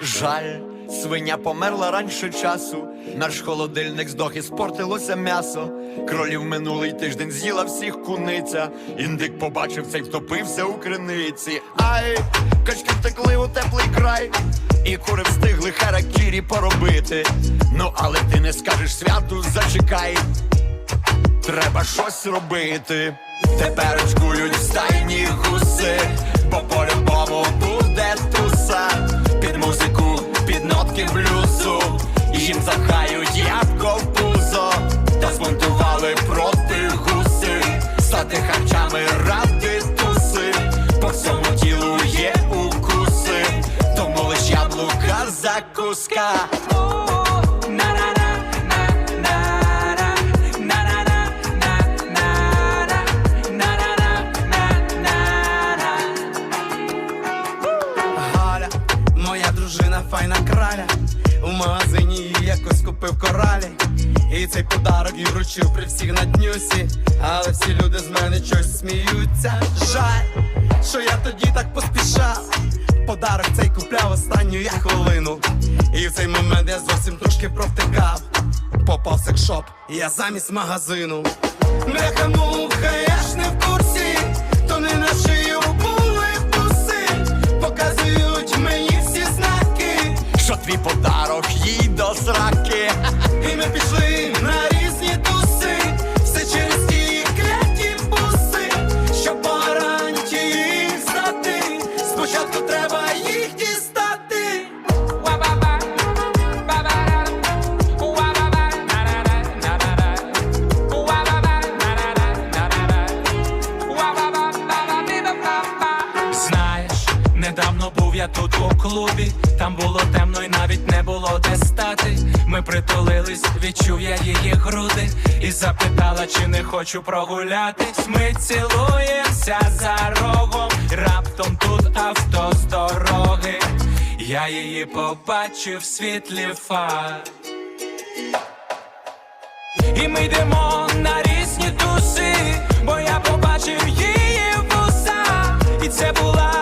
Жаль, свиня померла раніше часу. Наш холодильник здох і спортилося м'ясо. Кролів минулий тиждень з'їла всіх куниця. Індик побачив це й втопився у криниці. Ай, качки втекли у теплий край. І кури встигли харакірі поробити. Ну, але ти не скажеш святу, зачекай. Треба щось робити. Тепер очкують стайні гуси, бо по-любому нотки блюзу. Їм захають ябко в пузо, та змонтували проти гуси, стати харчами ради туси. По всьому тілу є укуси, тому лиш яблука закуска. Дружина файна краля. У магазині якось купив коралі. І цей подарок і вручив при всіх на днюсі. Але всі люди з мене щось сміються. Жаль, що я тоді так поспішав. Подарок цей купляв останню я хвилину. І в цей момент я зовсім трошки провтикав. Попав секшоп, я замість магазину. Бляха муха, я ж не в курсі, será que у клубі, там було темно і навіть не було де стати. Ми притулились, відчув я її груди і запитала, чи не хочу прогулятись. Ми цілуємося за рогом, раптом тут авто з дороги. Я її побачив в світлі фар. І ми йдемо на різні туси, бо я побачив її вуса, і це була.